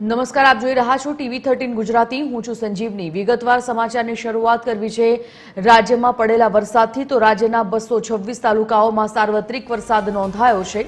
નમસ્કાર, આપ જોઈ રહ્યા છો ટીવી થર્ટીન ગુજરાતી. હું છું સંજીવની. વિગતવાર સમાચારની શરૂઆત કરવી છે. રાજ્યમાં પડેલા વરસાદથી તો રાજ્યના બસો છવ્વીસ તાલુકાઓમાં સાર્વત્રિક વરસાદ નોંધાયો છે.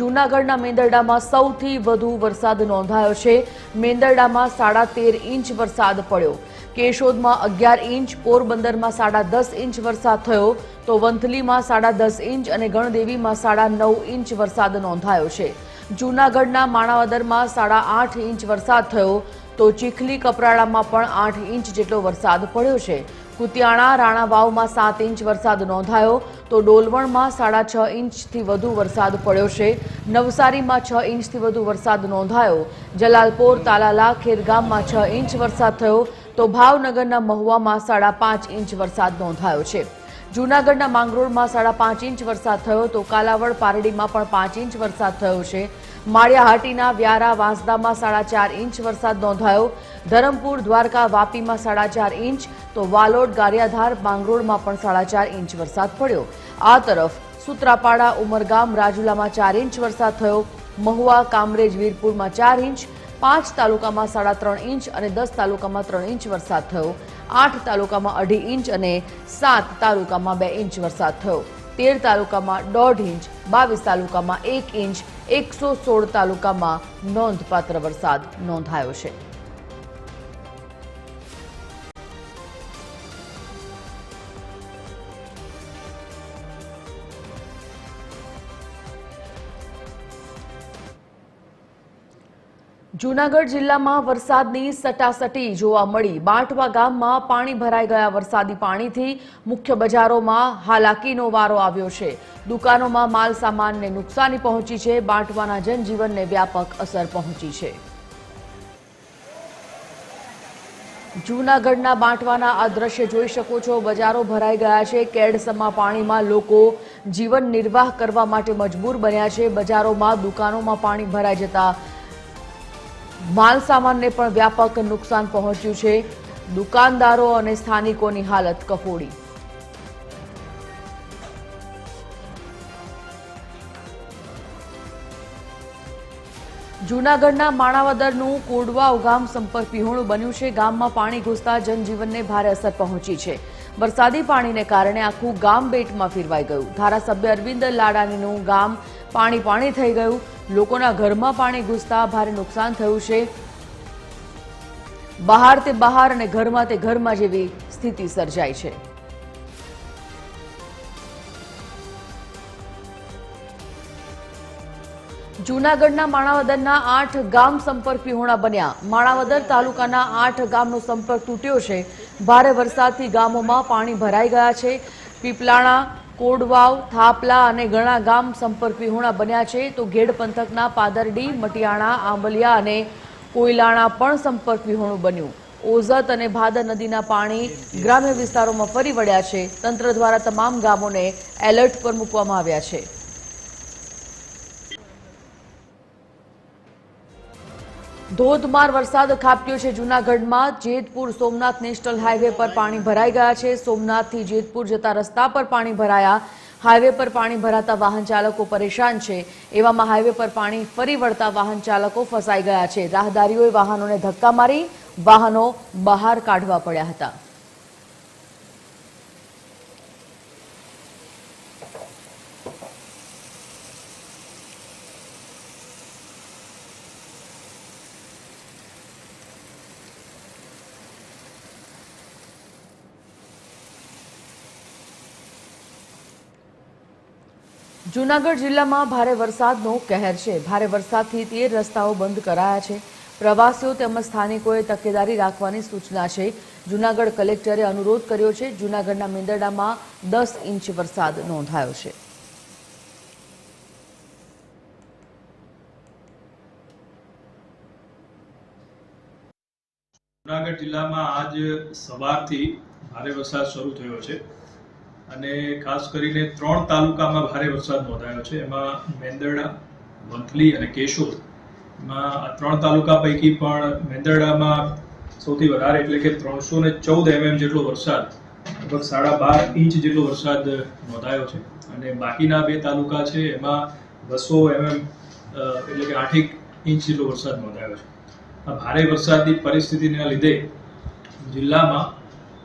જૂનાગઢના મેંદરડામાં સૌથી વધુ વરસાદ નોંધાયો છે. મેંદરડામાં સાડા તેર ઇંચ વરસાદ પડ્યો. કેશોદમાં અગિયાર ઇંચ, પોરબંદરમાં સાડા દસ ઇંચ વરસાદ થયો. તો વંથલીમાં સાડા દસ ઇંચ અને ગણદેવીમાં સાડા નવ ઇંચ વરસાદ નોંધાયો છે. જૂનાગઢના માણાવદરમાં સાડા આઠ ઇંચ વરસાદ થયો તો ચીખલી કપરાડામાં પણ આઠ ઇંચ જેટલો વરસાદ પડ્યો છે. કુતિયાણા, રાણાવાવમાં સાત ઇંચ વરસાદ નોંધાયો તો ડોલવણમાં સાડા છ ઇંચથી વધુ વરસાદ પડ્યો છે. નવસારીમાં છ ઇંચથી વધુ વરસાદ નોંધાયો. જલાલપોર, તાલાલા, ખેરગામમાં છ ઇંચ વરસાદ થયો તો ભાવનગરના મહુવામાં સાડા પાંચ ઇંચ વરસાદ નોંધાયો છે. જૂનાગઢના માંગરોળમાં સાડા પાંચ ઇંચ વરસાદ થયો તો કાલાવડ પારડીમાં પણ પાંચ ઇંચ વરસાદ થયો છે. માળિયાહાટીના વ્યારા વાંસદામાં સાડા ચાર ઇંચ વરસાદ નોંધાયો. ધરમપુર, દ્વારકા, વાપીમાં સાડા ચાર ઇંચ તો વાલોડ, ગારિયાધાર, માંગરોળમાં પણ સાડા ચાર ઇંચ વરસાદ પડ્યો. આ તરફ સુત્રાપાડા, ઉમરગામ, રાજુલામાં ચાર ઇંચ વરસાદ થયો. મહુવા, કામરેજ, વીરપુરમાં ચાર ઇંચ. પાંચ તાલુકામાં સાડા ત્રણ ઇંચ અને દસ તાલુકામાં ત્રણ ઇંચ વરસાદ થયો. આઠ તાલુકામાં અઢી ઇંચ અને સાત તાલુકામાં બે ઇંચ વરસાદ થયો. તેર તાલુકામાં દોઢ ઇંચ, બાવીસ તાલુકામાં એક ઇંચ, એકસો સોળ તાલુકામાં નોંધપાત્ર વરસાદ નોંધાયો છે. જૂનાગઢ જિલ્લામાં વરસાદની સટાસટી જોવા મળી. બાંટવા ગામમાં પાણી ભરાઈ ગયા વરસાદી પાણીથી મુખ્ય બજારોમાં હાલાકીનો વારો આવ્યો છે. દુકાનોમાં માલ સામાનને નુકસાની પહોંચી છે. બાંટવાના જનજીવનને વ્યાપક અસર પહોંચી છે. જૂનાગઢના બાંટવાના આ દ્રશ્ય જોઈ શકો છો. બજારો ભરાઈ ગયા છે. કેડસમા પાણીમાં લોકો જીવન નિર્વાહ કરવા માટે મજબૂર બન્યા છે. બજારોમાં, દુકાનોમાં પાણી ભરાઈ જતા માલ પણ વ્યાપક નુકસાન પહોંચ્યું છે. દુકાનદારો અને સ્થાનિકોની હાલત કફોડી. જૂનાગઢના માણાવદરનું કોડવાવ ગામ સંપર્ક વિહોણું બન્યું છે. ગામમાં પાણી ઘૂસતા જનજીવનને ભારે અસર પહોંચી છે. વરસાદી પાણીને કારણે આખું ગામ બેટમાં ફેરવાઈ ગયું. ધારાસભ્ય અરવિંદ લાડાણીનું ગામ પાણી પાણી થઈ ગયું. લોકોના ઘરમાં પાણી ઘૂસતા ભારે નુકસાન થયું છે. બહાર તે બહાર અને ઘરમાં તે ઘરમાં જેવી સ્થિતિ સર્જાઈ છે. જૂનાગઢના માણાવદરના આઠ ગામ સંપર્ક વિહોણા બન્યા. માણાવદર તાલુકાના આઠ ગામનો સંપર્ક તૂટ્યો છે. ભારે વરસાદથી ગામોમાં પાણી ભરાઈ ગયા છે. પીપલાણા કોડવાવ, થાપલા અને ઘણા ગામ સંપર્ક વિહોણા બન્યા છે. તો ઘેડ પંથકના પાદરડી, મટિયાણા, આંબલિયા અને કોયલાણા પણ સંપર્ક વિહોણું બન્યું. ઓઝત અને ભાદર નદીના પાણી ગ્રામ્ય વિસ્તારોમાં ફરી વળ્યા છે. તંત્ર દ્વારા તમામ ગામોને એલર્ટ પર મૂકવામાં આવ્યા છે. ધોધમાર વરસાદ ખાબક્યો છે જૂનાગઢમાં. જેતપુર, સોમનાથ નેશનલ હાઈવે પર પાણી ભરાઈ ગયા છે. સોમનાથથી જેતપુર જતા રસ્તા પર પાણી ભરાયા. હાઈવે પર પાણી ભરાતા વાહન ચાલકો પરેશાન છે. એવામાં હાઈવે પર પાણી ફરી વળતા વાહન ચાલકો ફસાઈ ગયા છે. રાહદારીઓએ વાહનોને ધક્કા મારી વાહનો બહાર કાઢવા પડ્યા હતા. જૂનાગઢ જિલ્લામાં ભારે વરસાદનો કહેર છે. ભારે વરસાદથી તેર રસ્તાઓ બંધ કરાયા છે. પ્રવાસીઓ તેમજ સ્થાનિકોએ તકેદારી રાખવાની સૂચના છે. જૂનાગઢ કલેક્ટરે અનુરોધ કર્યો છે. જૂનાગઢના મેંદરડામાં દસ ઇંચ વરસાદ નોંધાયો છે. જુનાગઢ જિલ્લામાં આજ સવારથી ભારે વરસાદ શરૂ થયો છે. અને ખાસ કરીને ત્રણ તાલુકામાં ભારે વરસાદ નોંધાયો છે. એમાં મેંદરડા વંથલી અને કેશોદ. એમાં ત્રણ તાલુકા પૈકી પણ મેંદરડામાં સૌથી વધારે એટલે કે ત્રણસો ને ચૌદ એમએમ જેટલો વરસાદ, લગભગ સાડા બાર ઇંચ જેટલો વરસાદ નોંધાયો છે. અને બાકીના બે તાલુકા છે, એમાં બસો એમએમ એટલે કે આઠેક ઇંચ જેટલો વરસાદ નોંધાયો છે. આ ભારે વરસાદની પરિસ્થિતિના લીધે જિલ્લામાં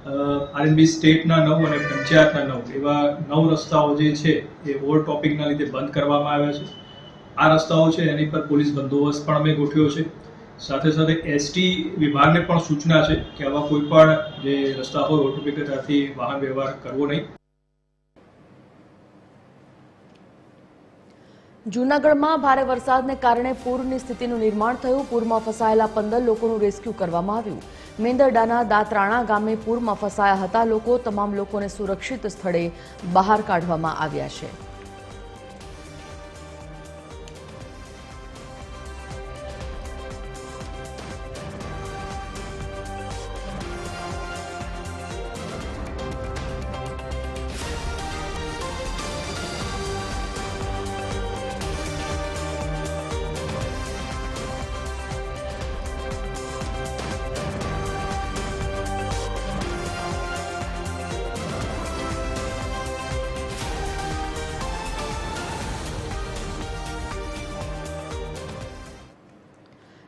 આરએનબી સ્ટેટના નવ અને પંચાયતના નવ, એવા નવ રસ્તાઓ જે છે એ ઓવરટોપિંગના લીધે બંધ કરવામાં આવ્યા છે. આ રસ્તાઓ છે, એની પર પોલીસ બંદોબસ્ત પણ અમે ગોઠવ્યો છે. સાથે સાથે એસટી વિભાગને પણ સૂચના છે કે આવા કોઈ પણ જે રસ્તા હોય ત્યાંથી વાહન વ્યવહાર કરવો નહીં. જૂનાગઢમાં ભારે વરસાદને કારણે પૂરની સ્થિતિનું નિર્માણ થયું. પૂરમાં ફસાયેલા પંદર લોકોનું રેસ્ક્યુ કરવામાં આવ્યું. મેંદરડાના દાતરાણા ગામે પૂરમાં ફસાયા હતા. લોકો તમામ લોકોને સુરક્ષિત સ્થળે બહાર કાઢવામાં આવ્યા છે.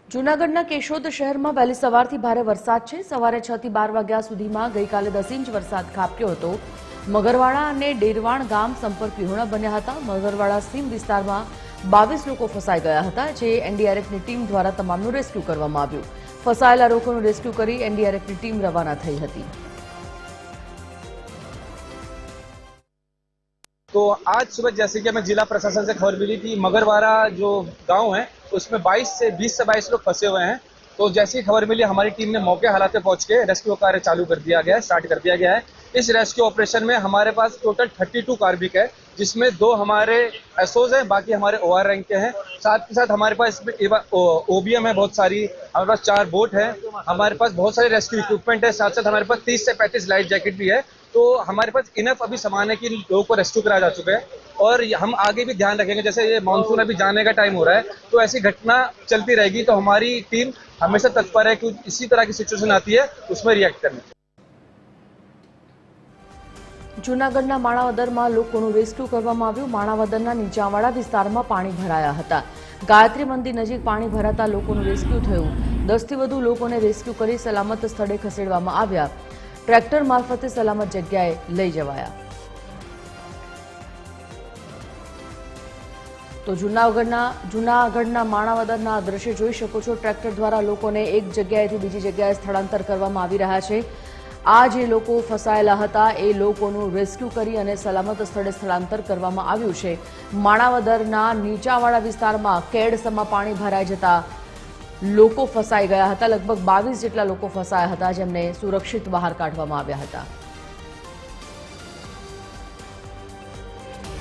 જૂનાગઢના કેશોદ શહેરમાં વહેલી સવારથી ભારે વરસાદ છે સવારે છ થી બાર વાગ્યા સુધીમાં ગઈકાલે દસ ઇંચ વરસાદ ખાબક્યો હતો મગરવાડા અને ડેરવાણ ગામ સંપર્ક વિહોણા બન્યા હતા મગરવાડા સીમ વિસ્તારમાં બાવીસ લોકો ફસાઈ ગયા હતા જે એનડીઆરએફની ટીમ દ્વારા તમામનું રેસ્ક્યુ કરવામાં આવ્યું ફસાયેલા લોકોનું રેસ્ક્યુ કરી એનડીઆરએફની ટીમ રવાના થઈ હતી तो आज सुबह जैसे कि हमें जिला प्रशासन से खबर मिली कि मगरवाड़ा जो गांव है उसमें 22 से 20 से 22 लोग फंसे हुए हैं। तो जैसी खबर मिली, हमारी टीम ने मौके हालात पहुँच के रेस्क्यू कार्य चालू कर दिया गया है, स्टार्ट कर दिया गया है। इस रेस्क्यू ऑपरेशन में हमारे पास टोटल 32 कार्मिक है, जिसमें दो हमारे एसओज हैं, बाकी हमारे ओआर रैंक के हैं। साथ के साथ हमारे पास इसमें ओबीएम है, बहुत सारी, हमारे पास चार बोट है, हमारे पास बहुत सारे रेस्क्यू इक्विपमेंट है, साथ साथ हमारे पास 30 से 35 लाइफ जैकेट भी है। तो हमारे पास इनफ अभी सामान है कि लोगों को रेस्क्यू कराया जा चुका है और ये- हम आगे भी ध्यान रखेंगे जैसे ये मानसून अभी जाने का टाइम हो रहा है तो ऐसी घटना चलती रहेगी तो हमारी टीम हमेशा तत्पर है कि इसी तरह की सिचुएशन आती है उसमें रिएक्ट करने જૂનાગઢના માણાવદરમાં લોકોનું રેસ્ક્યુ કરવામાં આવ્યું માણાવદરના નીચાણવાળા વિસ્તારમાં પાણી ભરાયા હતા ગાયત્રી મંદિર નજીક પાણી ભરાતા લોકોનું રેસ્ક્યુ થયું દસથી વધુ લોકોને રેસ્ક્યુ કરી સલામત સ્થળે ખસેડવામાં આવ્યા ટ્રેક્ટર મારફતે સલામત જગ્યાએ લઈ જવાયા. તો જૂનાગઢના જૂનાગઢના માણાવદરના દ્રશ્ય જોઈ શકો છો. ટ્રેક્ટર દ્વારા લોકોને એક જગ્યાએથી બીજી જગ્યાએ સ્થળાંતર કરવામાં આવી રહ્યા છે. આ જે લોકો ફસાયેલા હતા, એ લોકોનું રેસ્ક્યુ કરી અને સલામત સ્થળે સ્થળાંતર કરવામાં આવ્યું છે. માણાવદરના નીચાવાળા વિસ્તારમાં કેડસમાં પાણી ભરાઈ જતા લોકો ફસાઈ ગયા હતા. લગભગ બાવીસ જેટલા લોકો ફસાયા હતા જેમને સુરક્ષિત બહાર કાઢવામાં આવ્યા હતા.